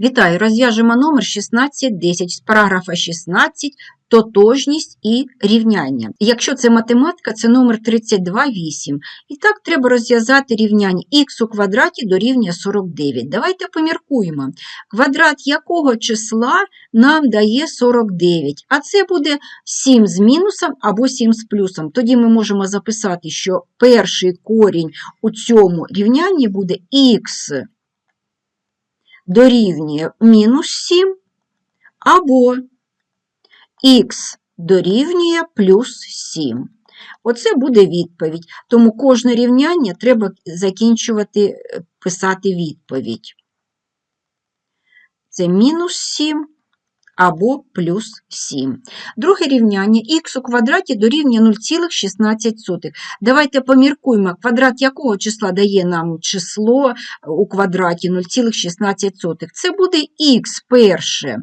Вітаю! Розв'яжемо номер 1610 з параграфа 16 тотожність і рівняння. Якщо це математика, це номер 328. І так треба розв'язати рівняння х у квадраті дорівнює 49. Давайте поміркуємо. Квадрат якого числа нам дає 49? А це буде 7 з мінусом або 7 з плюсом. Тоді ми можемо записати, що перший корінь у цьому рівнянні буде х дорівнює мінус 7 або х дорівнює плюс 7. Оце буде відповідь. Тому кожне рівняння треба закінчувати, е, писати відповідь. Це мінус 7 або плюс 7. Друге рівняння х у квадраті дорівнює 0,16. Давайте поміркуємо, квадрат якого числа дає нам число у квадраті 0,16. Це буде х перше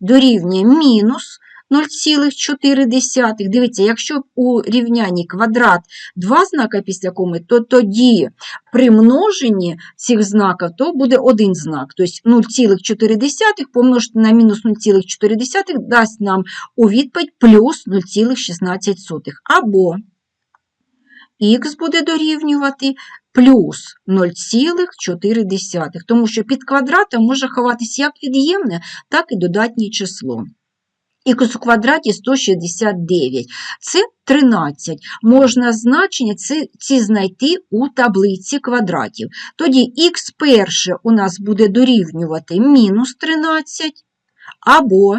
дорівнює мінус 0,4. Дивіться, якщо у рівнянні квадрат два знака після коми, то тоді при множенні цих знаків то буде один знак. Тобто 0,4 помножити на мінус 0,4 дасть нам у відповідь плюс 0,16. Або х буде дорівнювати плюс 0,4, тому що під квадратом може ховатися як від'ємне, так і додатнє число. Х у квадраті 169. Це 13. Можна значення ці, ці знайти у таблиці квадратів. Тоді х перше у нас буде дорівнювати мінус 13, або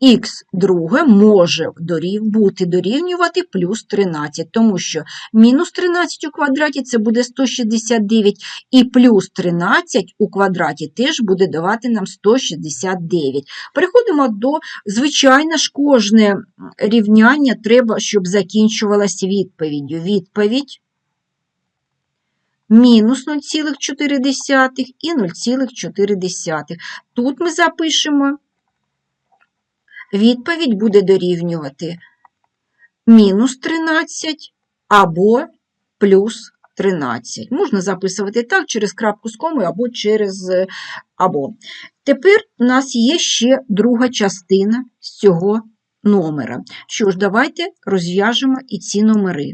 х друге може дорів, бути дорівнювати плюс 13, тому що мінус 13 у квадраті це буде 169, і плюс 13 у квадраті теж буде давати нам 169. Переходимо до, звичайно ж, кожне рівняння треба, щоб закінчувалося відповіддю. Відповідь мінус 0,4 і 0,4. Тут ми запишемо відповідь буде дорівнювати мінус 13 або плюс 13. Можна записувати так, через крапку з комою або через або. Тепер у нас є ще друга частина з цього номера. Що ж, давайте розв'яжемо і ці номери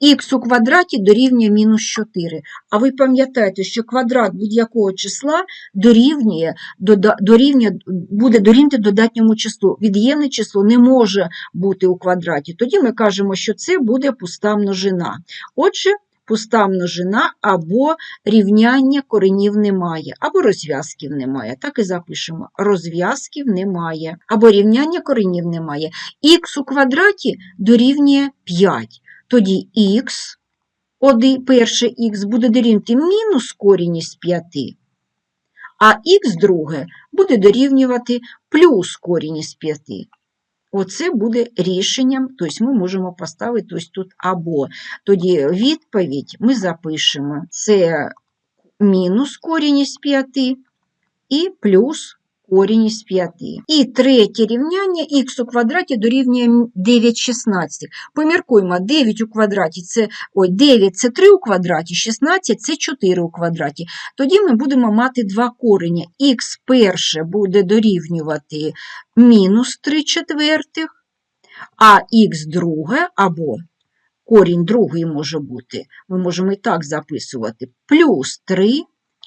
х у квадраті дорівнює мінус 4. А ви пам'ятаєте, що квадрат будь-якого числа дорівнює, дорівнює, буде дорівнювати додатньому числу. Від'ємне число не може бути у квадраті. Тоді ми кажемо, що це буде пуста множина. Отже, пуста множина або рівняння коренів немає, або розв'язків немає. Так і запишемо: розв'язків немає, або рівняння коренів немає. Х у квадраті дорівнює 5 тоді х, перше х буде дорівнювати мінус корінь із 5, а х друге буде дорівнювати плюс корінь із 5. Оце буде рішенням, тобто ми можемо поставити ось тут або. Тоді відповідь ми запишемо це мінус корінь із 5 і плюс корінь із 5. І третє рівняння х у квадраті дорівнює 9 16. Поміркуємо, 9 у квадраті це ой, 9 це 3 у квадраті, 16 це 4 у квадраті. Тоді ми будемо мати два корення. Х перше буде дорівнювати мінус 3 четвертих, а х друге або корінь другий може бути, ми можемо і так записувати, плюс 3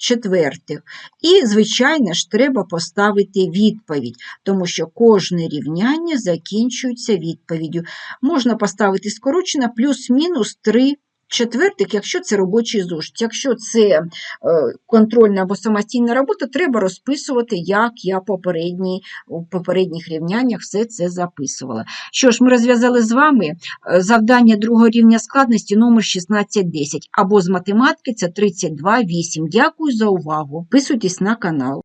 четвертих. І, звичайно ж, треба поставити відповідь, тому що кожне рівняння закінчується відповіддю. Можна поставити скорочено плюс-мінус 3 четвертих, якщо це робочий зошит. Якщо це е, контрольна або самостійна робота, треба розписувати, як я попередні, у попередніх рівняннях все це записувала. Що ж, ми розв'язали з вами е, завдання другого рівня складності номер 1610 або з математики це 32,8. Дякую за увагу. Підписуйтесь на канал.